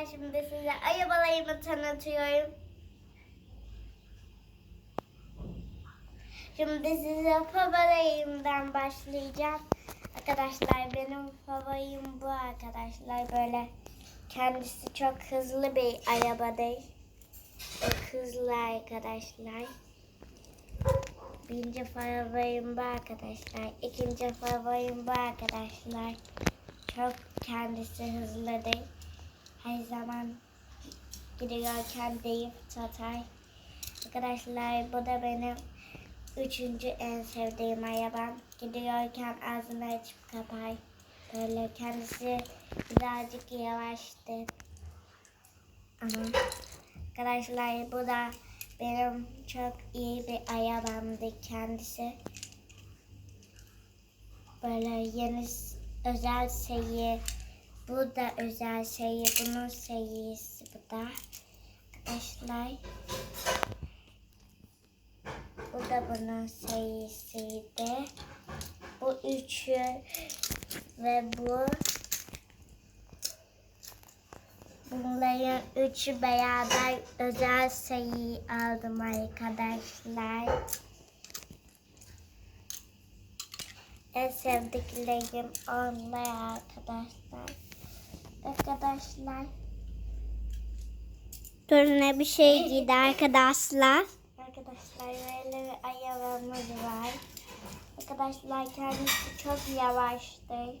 arkadaşlar şimdi size arabalarımı tanıtıyorum. Şimdi size favorimden başlayacağım. Arkadaşlar benim favorim bu arkadaşlar. Böyle kendisi çok hızlı bir araba değil. Çok hızlı arkadaşlar. Birinci favorim bu arkadaşlar. İkinci favorim bu arkadaşlar. Çok kendisi hızlı değil. Her zaman gidiyorken deyip tutar. Arkadaşlar bu da benim üçüncü en sevdiğim arabam. Gidiyorken ağzını açıp kapar. Böyle kendisi birazcık yavaştı. Ama arkadaşlar bu da benim çok iyi bir arabamdı kendisi. Böyle yeni özel seri. Bu da özel seri. Bunun serisi bu da. Arkadaşlar. Bu da bunun serisiydi. Bu üçü ve bu Bunların üçü beraber özel sayı aldım arkadaşlar. En sevdiklerim onlar arkadaşlar. Arkadaşlar. Toruna bir şey giydi arkadaşlar. Arkadaşlar böyle bir ayağımız var. Arkadaşlar kendisi çok yavaştı.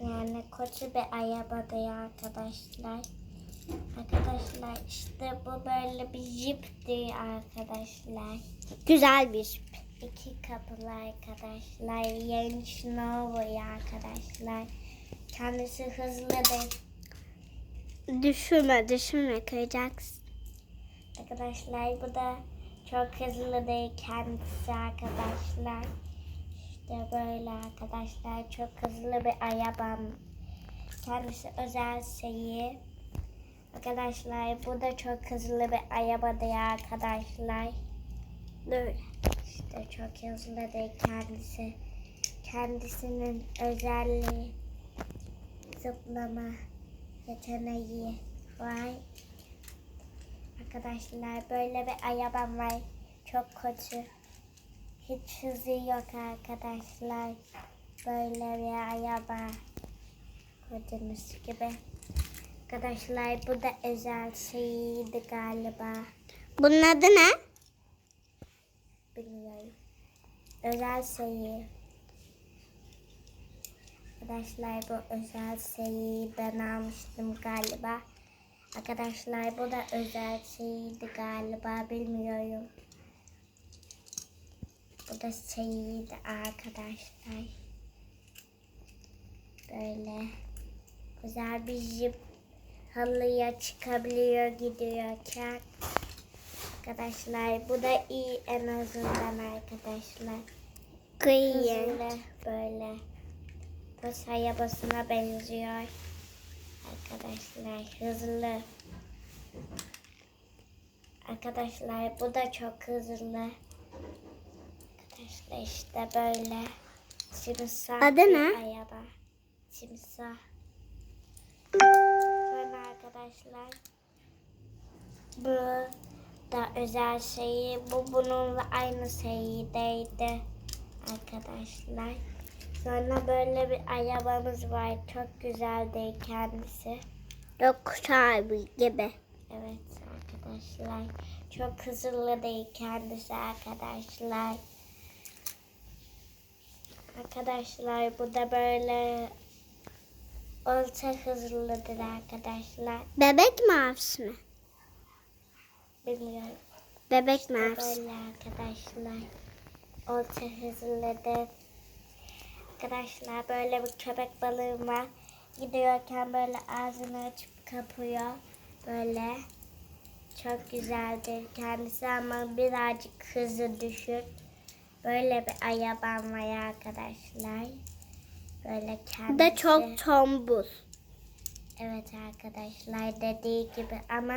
Yani kötü bir arabadı ya arkadaşlar. Arkadaşlar işte bu böyle bir jipti arkadaşlar. Güzel bir İki kapılı arkadaşlar. Yeni Snowy arkadaşlar. Kendisi hızlı değil. Düşürme düşürme kıracaksın. Arkadaşlar bu da çok hızlı değil kendisi arkadaşlar. İşte böyle arkadaşlar çok hızlı bir arabam. Kendisi özel seri. Arkadaşlar bu da çok hızlı bir araba değil arkadaşlar. Böyle. İşte çok hızlı değil kendisi. Kendisinin özelliği zıplama yeteneği var. Arkadaşlar böyle bir arabam var. Çok kötü. Hiç hızı yok arkadaşlar. Böyle bir araba. Gördüğünüz gibi. Arkadaşlar bu da özel şeydi galiba. Bunun adı ne? Bilmiyorum. Özel sayı. Arkadaşlar bu özel sayıyı ben almıştım galiba. Arkadaşlar bu da özel sayıydı galiba bilmiyorum. Bu da sayıydı arkadaşlar. Böyle güzel bir jip halıya çıkabiliyor gidiyorken. Arkadaşlar bu da iyi en azından arkadaşlar. Kıyı. Böyle. Bas arabasına benziyor. Arkadaşlar hızlı. Arkadaşlar bu da çok hızlı. Arkadaşlar işte böyle. Timsah Adı ne? Araba. Timsah. Sonra arkadaşlar bu da özel şeyi. Bu bununla aynı şeydeydi arkadaşlar. Sonra böyle bir arabamız var. Çok güzel değil kendisi. Yok sahibi gibi. Evet arkadaşlar. Çok hızlı değil kendisi arkadaşlar. Arkadaşlar bu da böyle orta hızlıdır arkadaşlar. Bebek mavisi mi? Bilmiyorum. Bebek İşte mavisi. böyle arkadaşlar. Orta hızlıdır. Arkadaşlar böyle bir köpek balığım var. Gidiyorken böyle ağzını açıp kapıyor. Böyle. Çok güzeldir kendisi ama birazcık hızı düşük. Böyle bir arabam var arkadaşlar. Böyle kendisi. Da çok tombul. Evet arkadaşlar dediği gibi ama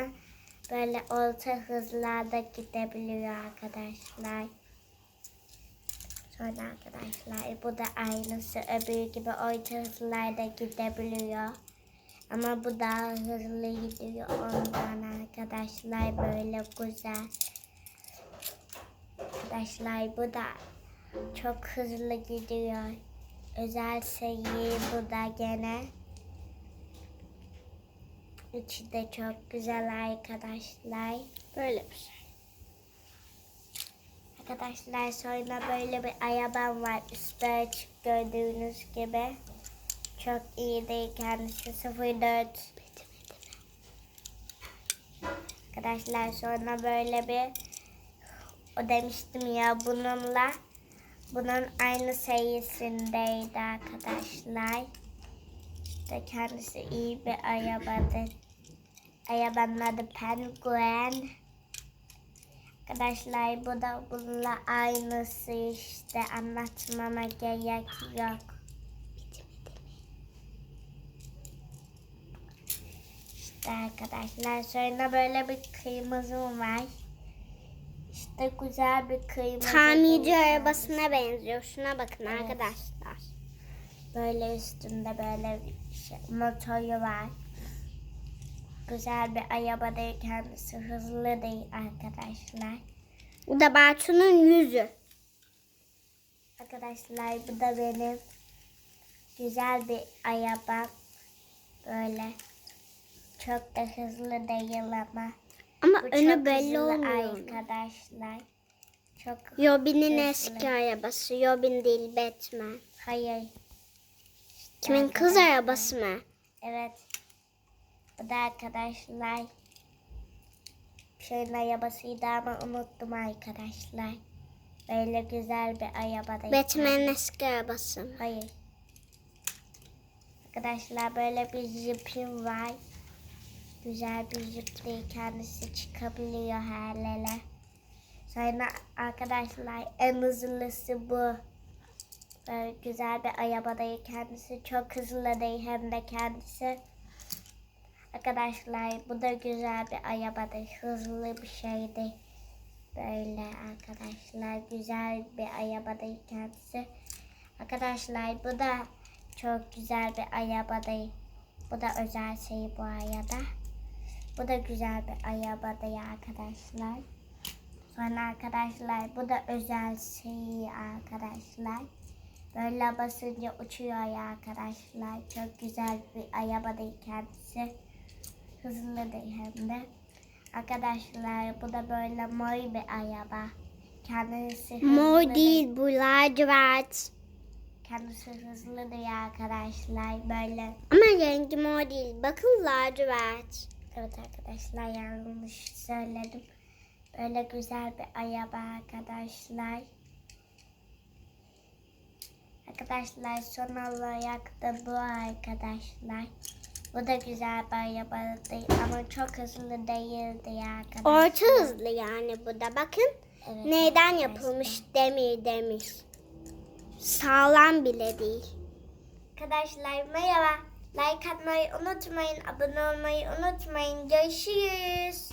böyle orta hızlarda gidebiliyor arkadaşlar. Sonra arkadaşlar bu da aynısı öbürü gibi orta hızlarda gidebiliyor. Ama bu daha hızlı gidiyor ondan arkadaşlar böyle güzel. Arkadaşlar bu da çok hızlı gidiyor. Özel seri bu da gene. İçi de çok güzel arkadaşlar. Böyle bir şey. Arkadaşlar sonra böyle bir arabam var. Üstü açık gördüğünüz gibi. Çok iyi değil kendisi 04. Arkadaşlar sonra böyle bir o demiştim ya bununla bunun aynı sayısındaydı arkadaşlar. İşte kendisi iyi bir arabadır. Arabanın adı Penguin. Arkadaşlar bu da bununla aynısı işte anlatmama gerek yok. İşte arkadaşlar sonra böyle bir kırmızı var. İşte güzel bir kırmızı. Tamirci arabasına benziyor. Şuna bakın Evet. arkadaşlar. Böyle üstünde böyle bir şey, motoru var. Güzel bir araba değil kendisi hızlı değil arkadaşlar. Bu da Bartu'nun yüzü. Arkadaşlar bu da benim güzel bir arabam. Böyle çok da hızlı değil ama. Ama Bu önü belli olmuyor. arkadaşlar. Çok Yobin'in hızlı. eski arabası. Yobin değil Batman. Hayır. Kimin kız arabası mı? Evet. Bu da arkadaşlar. Şeyin arabasıydı ama unuttum arkadaşlar. Böyle güzel bir araba değil. Batman'in eski arabası mı? Hayır. Arkadaşlar böyle bir jipim var. Güzel bir jip değil. Kendisi çıkabiliyor her yere. Sonra arkadaşlar en hızlısı bu. Böyle güzel bir araba değil. Kendisi çok hızlı değil hem de kendisi. Arkadaşlar bu da güzel bir araba değil. Hızlı bir şeydi. Böyle arkadaşlar güzel bir araba değil kendisi. Arkadaşlar bu da çok güzel bir araba değil. Bu da özel şey bu arada. Bu da güzel bir araba değil arkadaşlar. Sonra arkadaşlar bu da özel şey arkadaşlar. Böyle basınca uçuyor ya arkadaşlar. Çok güzel bir araba değil kendisi. Hızlı değil hem de. Arkadaşlar bu da böyle mor bir araba. Kendisi hızlı Mor değil bu lacivert. Kendisi hızlı diyor arkadaşlar böyle. Ama rengi mor değil. Bakın lacivert. Evet arkadaşlar yanlış söyledim. Böyle güzel bir araba arkadaşlar. Arkadaşlar son olarak da bu arkadaşlar. Bu da güzel bir değil ama çok hızlı değildi arkadaşlar. Orta hızlı yani bu da. Bakın Evet neyden yapılmış demir demir. Sağlam bile değil. Arkadaşlar merhaba. Like atmayı unutmayın, abone olmayı unutmayın. Görüşürüz.